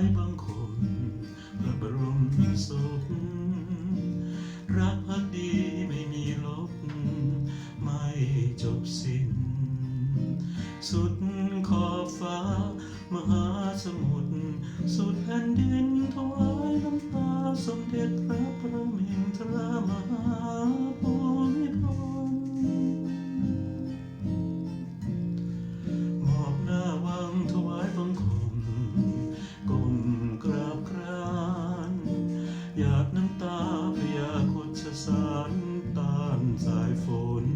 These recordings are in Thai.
ายบางคนพระบรมสุรักพักดีไม่มีลบ ไม่จบสิ้น สุดขอบฟ้า มหาสมุทรสุดแผ่นดินถวายน้ำตาสมเด็จพระประมินทรมา ตาพยาโคชสารตานสายฝน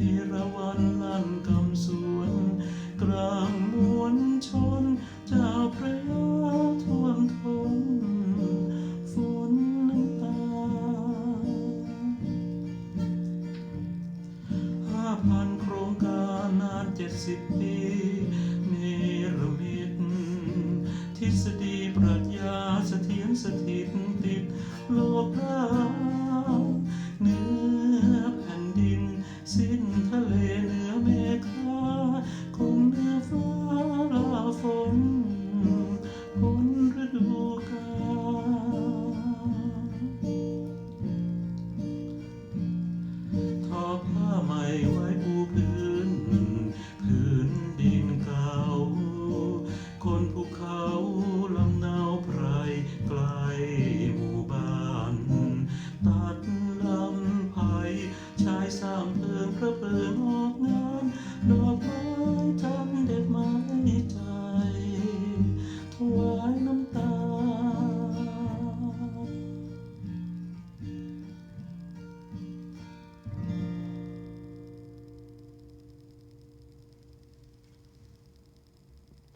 อีระวันลั่นกำสวน กลางมวลชนเจ้าพระยาท่วมทนฝนน้ำตาห้าพันโครงการนานเจ็ดสิบปีเนรมิตทฤษฎีปรัชญาเสถียรสถิต Lord. พระเปลือกอองานดอกไม้จำเด็ดไม้จาก